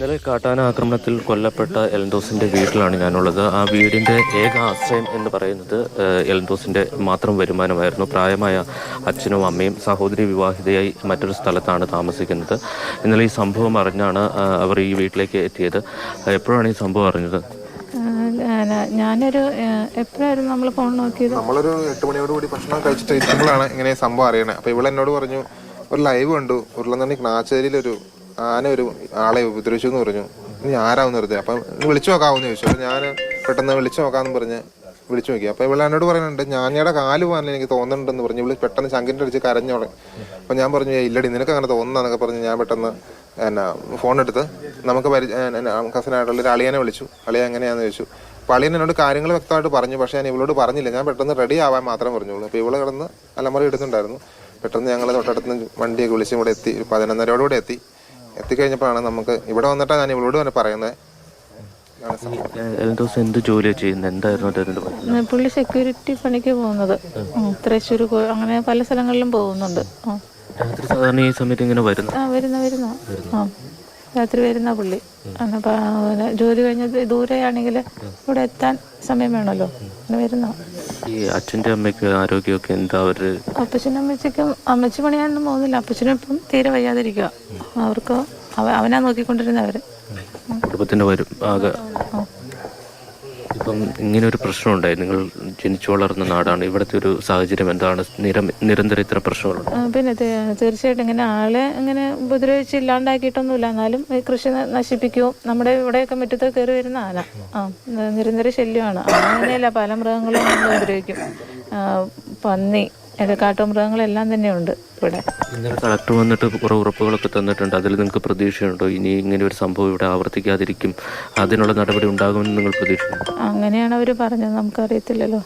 ഇന്നലെ കാട്ടാന ആക്രമണത്തിൽ കൊല്ലപ്പെട്ട എൽദോസിന്റെ വീട്ടിലാണ് ഞാനുള്ളത്. ആ വീടിന്റെ ഏക ആശ്രയം എന്ന് പറയുന്നത് എൽഡോസിന്റെ എൽദോസിന്റെ മാത്രം വരുമാനമായിരുന്നു. പ്രായമായ അച്ഛനും അമ്മയും സഹോദരി വിവാഹിതയായി മറ്റൊരു സ്ഥലത്താണ് താമസിക്കുന്നത്. ഇന്നലെ ഈ സംഭവം അറിഞ്ഞാണ് അവർ ഈ വീട്ടിലേക്ക് എത്തിയത്. എപ്പോഴാണ് ഈ സംഭവം അറിഞ്ഞത്? ഞാനൊരു എപ്പോഴായിരുന്നു നമ്മൾ ഫോൺ നോക്കിയത്? നമ്മളൊരു എട്ട് മണിയോട് കൂടി ഭക്ഷണം കഴിച്ചിട്ട് ഇരിക്കുമ്പോഴാണ് ഇങ്ങനെ സംഭവം അറിയണേ. അപ്പൊ ഇവിടെ എന്നോട് പറഞ്ഞു ഒരു ലൈവ് കണ്ടു. ഉരുളന്നണി ക്നാച്ചേരിയിലൊരു ആന ഒരു ആളെ ഉപദ്രവിച്ചു എന്ന് പറഞ്ഞു. ഇനി ആരാന്ന് വെറുതെ അപ്പം വിളിച്ചു നോക്കാമെന്ന് ചോദിച്ചു. അപ്പൊ ഞാൻ പെട്ടെന്ന് വിളിച്ചു നോക്കാന്ന് പറഞ്ഞ് വിളിച്ചു നോക്കി. അപ്പൊ ഇവിടെ എന്നോട് പറയുന്നുണ്ട് ഞാനിയുടെ കാൽ പോകാൻ എനിക്ക് തോന്നുന്നുണ്ടെന്ന് പറഞ്ഞു ഇവൾ പെട്ടെന്ന് ശങ്കിന്റെ അടിച്ച് കരഞ്ഞോളെ അപ്പൊ ഞാൻ പറഞ്ഞു ഇല്ലടി നിനക്ക് അങ്ങനെ തോന്നുന്നൊക്കെ പറഞ്ഞ് ഞാൻ പെട്ടെന്ന് എന്നാ ഫോൺ എടുത്ത് നമുക്ക് കസനായിട്ടുള്ള ഒരു അളിയനെ വിളിച്ചു. അളിയ എങ്ങനെയാന്ന് ചോദിച്ചു. അപ്പൊ അളിയൻ എന്നോട് കാര്യങ്ങൾ വ്യക്തമായിട്ട് പറഞ്ഞു പക്ഷെ ഞാൻ ഇവളോട് പറഞ്ഞില്ല. ഞാൻ പെട്ടെന്ന് റെഡി ആവാൻ മാത്രം പറഞ്ഞുള്ളൂ. അപ്പൊ ഇവൾ കിടന്ന് അലമുറ എടുത്തുണ്ടായിരുന്നു പെട്ടെന്ന് ഞങ്ങൾ തൊട്ടടുത്ത് വണ്ടിയൊക്കെ വിളിച്ച് ഇവിടെ എത്തി പതിനൊന്നരയോടുകൂടെ എത്തി. എത്തിക്കഴിഞ്ഞപ്പോഴാണ് നമുക്ക് ഇവിടെ വന്നിട്ടാണ് ഞാൻ ഇവളോട് തന്നെ പറയുന്നത്. എന്ത് ജോലിയാണ് ചെയ്യുന്നത്? എന്തായിരുന്നു പുള്ളി സെക്യൂരിറ്റി പണിക്ക് പോകുന്നത്. തൃശ്ശൂർ അങ്ങനെ പല സ്ഥലങ്ങളിലും പോകുന്നുണ്ട്. രാത്രി സാധാരണ ഈ സമയത്ത് ഇങ്ങനെ വരുന്നു? ആ വരുന്ന. വരുന്ന? ആ. രാത്രി വരുന്ന പുള്ളി. പിന്നെ ജോലി കഴിഞ്ഞത് ദൂരെയാണെങ്കിൽ ഇവിടെ എത്താൻ സമയം വേണമല്ലോ. അങ്ങനെ വരുന്ന. ഈ അച്ഛന്റെ അമ്മയ്ക്ക് ആരോഗ്യമൊക്കെ എന്താ അവർ അപ്പച്ചനും അമ്മച്ചും അമ്മച്ചി പണിയാനൊന്നും പോകുന്നില്ല. അപ്പച്ചനും ഇപ്പം തീരെ വയ്യാതിരിക്കുക അവർക്ക് അവ അവനാ നോക്കിക്കൊണ്ടിരുന്നവര് കുടുംബത്തിന്റെ വരും ആകെ. ഇപ്പം ഇങ്ങനെ ഒരു പ്രശ്നം ഉണ്ടായി നിങ്ങൾ ജനിച്ചു വളർന്ന നാടാണ്. ഇവിടുത്തെ ഒരു സാഹചര്യം എന്താണ്? നിരം നിരന്തരം ഇത്ര പ്രശ്നങ്ങളുണ്ട്. പിന്നെ തീർച്ചയായിട്ടും ഇങ്ങനെ ആളെ ഇങ്ങനെ ഉപദ്രവിച്ച് ഇല്ലാണ്ടാക്കിയിട്ടൊന്നുമില്ല. എന്നാലും ഈ കൃഷി നശിപ്പിക്കും. നമ്മുടെ ഇവിടെയൊക്കെ മുറ്റത്ത് കയറി വരുന്ന ആന. ആ നിരന്തര ശല്യമാണ്. അങ്ങനെയല്ല പല മൃഗങ്ങളും ഉപദ്രവിക്കും. പന്നി ഒക്കെ കാട്ടുമൃഗങ്ങളെല്ലാം തന്നെയുണ്ട് ഇവിടെ. ഇന്നലെ കളക്ടർ വന്നിട്ട് കുറെ ഉറപ്പുകളൊക്കെ തന്നിട്ടുണ്ട്. അതിൽ നിങ്ങൾക്ക് പ്രതീക്ഷയുണ്ടോ? ഇനി ഇങ്ങനെ ഒരു സംഭവം ഇവിടെ ആവർത്തിക്കാതിരിക്കും. അതിനുള്ള നടപടി ഉണ്ടാകുമെന്ന് നിങ്ങൾ പ്രതീക്ഷിക്കുന്നു. അങ്ങനെയാണ് അവർ പറഞ്ഞത്. നമുക്കറിയത്തില്ലല്ലോ.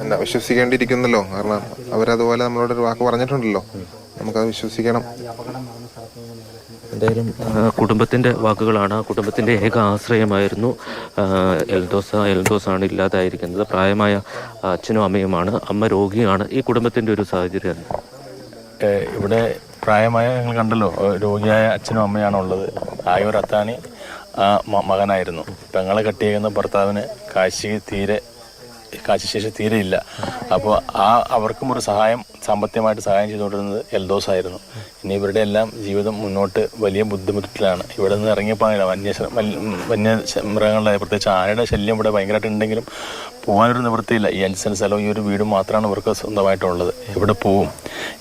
എന്നാ വിശ്വസിക്കേണ്ടിയിരിക്കുന്നല്ലോ. കാരണം അവരതുപോലെ നമ്മളോട് ഒരു വാക്ക് പറഞ്ഞിട്ടുണ്ടല്ലോ. നമുക്കത് വിശ്വസിക്കണം. എന്തായാലും കുടുംബത്തിന്റെ കുടുംബത്തിന്റെ വാക്കുകളാണ് ആ കുടുംബത്തിന്റെ ഏക ആശ്രയമായിരുന്നു. എൽഡോസ എൽദോസ എൽദോസാണ് ആണ് ഇല്ലാതായിരിക്കുന്നത്. പ്രായമായ അച്ഛനും അമ്മയുമാണ്. അമ്മ രോഗിയാണ്. ഈ കുടുംബത്തിന്റെ ഒരു സാഹചര്യം ഇവിടെ പ്രായമായ ഞങ്ങൾ കണ്ടല്ലോ. രോഗിയായ അച്ഛനും അമ്മയാണ് ഉള്ളത്. ആയുർ അത്താണി മകനായിരുന്നു. പെങ്ങളെ കെട്ടിയേക്കുന്ന ഭർത്താവിന് കാശി തീരെ കാഴ്ചശേഷി തീരെയില്ല. അപ്പോൾ ആ അവർക്കും ഒരു സഹായം സാമ്പത്തികമായിട്ട് സഹായം ചെയ്തുകൊണ്ടിരുന്നത് എൽദോസ് ആയിരുന്നു ഇനി ഇവരുടെ എല്ലാം ജീവിതം മുന്നോട്ട് വലിയ ബുദ്ധിമുട്ടിലാണ്. ഇവിടെ നിന്ന് ഇറങ്ങിയപ്പോൾ വന്യ വന്യ മൃഗങ്ങളുടെ പ്രത്യേകിച്ച് ആനയുടെ ശല്യം ഇവിടെ ഭയങ്കരമായിട്ട് ഉണ്ടെങ്കിലും പോകാനൊരു നിവൃത്തിയില്ല. ഈ അഞ്ച് സ്ഥലവും ഈ ഒരു വീടും മാത്രമാണ് ഇവർക്ക് സ്വന്തമായിട്ടുള്ളത്. ഇവിടെ പോവും?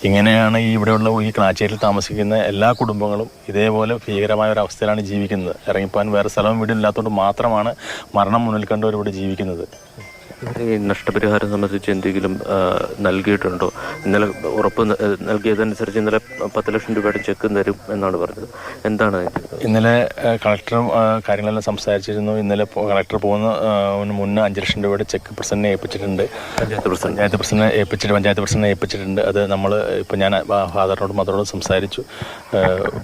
ഇങ്ങനെയാണ് ഈ ഇവിടെയുള്ള ഈ ക്ലാച്ചേരിയിൽ താമസിക്കുന്ന എല്ലാ കുടുംബങ്ങളും ഇതേപോലെ ഭീകരമായ ഒരു അവസ്ഥയിലാണ് ജീവിക്കുന്നത്. ഇറങ്ങിപ്പോകാൻ വേറെ സ്ഥലവും വീടും ഇല്ലാത്തതുകൊണ്ട് മാത്രമാണ് മരണം മുന്നിൽ കണ്ടവർ ഇവിടെ ജീവിക്കുന്നത്. ഈ നഷ്ടപരിഹാരം സംബന്ധിച്ച് എന്തെങ്കിലും നൽകിയിട്ടുണ്ടോ? ഇന്നലെ ഉറപ്പ് നൽകിയതനുസരിച്ച് ഇന്നലെ പത്ത് ലക്ഷം രൂപയുടെ ചെക്ക് തരും എന്നാണ് പറഞ്ഞത്. എന്താണ്? ഇന്നലെ കളക്ടറും കാര്യങ്ങളെല്ലാം സംസാരിച്ചിരുന്നു. ഇന്നലെ കളക്ടർ പോകുന്ന മുന്നേ അഞ്ച് ലക്ഷം രൂപയുടെ ചെക്ക് പ്രസിഡന്റിനെ ഏൽപ്പിച്ചിട്ടുണ്ട്. പഞ്ചായത്ത് പ്രസിഡന്റ്. പഞ്ചായത്ത് പ്രസിഡന്റിനെ ഏൽപ്പിച്ചിട്ട് പഞ്ചായത്ത് പ്രസിഡന്റിനെ ഏൽപ്പിച്ചിട്ടുണ്ട്. അത് നമ്മൾ ഇപ്പോൾ ഞാൻ ഫാദറിനോടും മദറോടും സംസാരിച്ചു.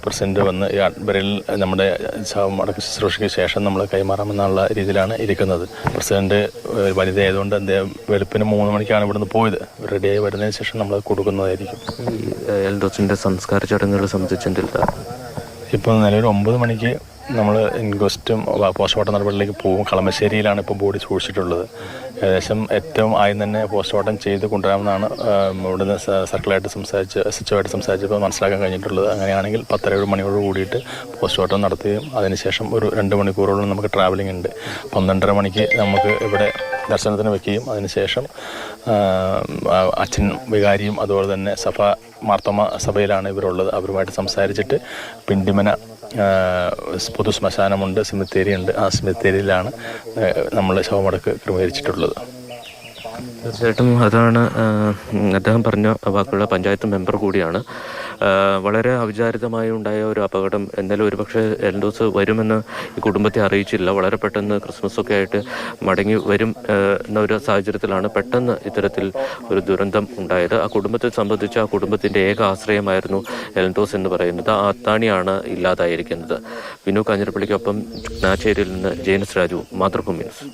പ്രസിഡന്റ് വന്ന് അക്ബറിൽ നമ്മുടെ അടക്ക ശുശ്രൂഷയ്ക്ക് ശേഷം നമ്മൾ കൈമാറാമെന്നുള്ള രീതിയിലാണ് ഇരിക്കുന്നത്. പ്രസിഡന്റ് വനിത ആയതുകൊണ്ട് അദ്ദേഹം വെളുപ്പിന് മൂന്ന് മണിക്കാണ് ഇവിടുന്ന് പോയത്. റെഡിയായി വരുന്നതിന് ശേഷം നമ്മൾ കൊടുക്കുന്നതായിരിക്കും. ഈ എൽദോസിന്റെ സംസ്കാര ചടങ്ങുകൾ സംബന്ധിച്ച് എന്തെല്ലാം ഇപ്പോൾ നിലവിൽ ഒമ്പത് മണിക്ക് നമ്മൾ ഇൻക്വസ്റ്റും പോസ്റ്റ്മോർട്ടം നടപടിയിലേക്ക് പോകും. കളമശ്ശേരിയിലാണ് ഇപ്പോൾ ബോഡി സൂക്ഷിച്ചിട്ടുള്ളത്. ഏകദേശം ഏറ്റവും ആദ്യം തന്നെ പോസ്റ്റ്മോർട്ടം ചെയ്ത് കൊണ്ടുവരാമെന്നാണ് ഇവിടുന്ന് സർക്കിളായിട്ട് സംസാരിച്ച് എസ് എച്ച് ആയിട്ട് സംസാരിച്ചപ്പോൾ മനസ്സിലാക്കാൻ കഴിഞ്ഞിട്ടുള്ളത്. അങ്ങനെയാണെങ്കിൽ പത്തര ഒരു മണിയോട് കൂടിയിട്ട് പോസ്റ്റ്മോർട്ടം നടത്തുകയും അതിനുശേഷം ഒരു രണ്ട് മണിക്കൂറോളം നമുക്ക് ട്രാവലിംഗ് ഉണ്ട്. പന്ത്രണ്ടര മണിക്ക് നമുക്ക് ഇവിടെ ദർശനത്തിന് വെക്കുകയും അതിനുശേഷം അച്ഛൻ വികാരിയും അതുപോലെ തന്നെ സഭ മാർത്തോമ സഭയിലാണ് ഇവരുള്ളത്. അവരുമായിട്ട് സംസാരിച്ചിട്ട് പിണ്ടിമന പൊതു ശ്മശാനമുണ്ട് ഉണ്ട് ആ സിമിത്തേരിയിലാണ് നമ്മൾ ശവമടക്ക് ക്രമീകരിച്ചിട്ടുള്ളത്. തീർച്ചയായിട്ടും അതാണ് അദ്ദേഹം പറഞ്ഞ വാക്കുള്ള പഞ്ചായത്ത് മെമ്പർ കൂടിയാണ്. വളരെ അവിചാരിതമായി ഉണ്ടായ ഒരു അപകടം എന്നാലും ഒരുപക്ഷെ എൽഡോസ് വരുമെന്ന് ഈ കുടുംബത്തെ അറിയിച്ചില്ല. വളരെ പെട്ടെന്ന് ക്രിസ്മസ് ഒക്കെ ആയിട്ട് മടങ്ങി വരും എന്നൊരു എന്ന സാഹചര്യത്തിലാണ് പെട്ടെന്ന് ഇത്തരത്തിൽ ഒരു ദുരന്തം ഉണ്ടായത്. ആ കുടുംബത്തെ സംബന്ധിച്ച് ആ കുടുംബത്തിന്റെ ഏക ആശ്രയമായിരുന്നു എൽഡോസ് എന്ന് പറയുന്നത്. ആ അത്താണിയാണ് ഇല്ലാതായിരിക്കുന്നത്. വിനു കാഞ്ഞിരപ്പള്ളിക്കൊപ്പം നാച്ചേരിയിൽ നിന്ന് ജെയിൻസ് രാജു മാതൃഭൂമി ന്യൂസ്.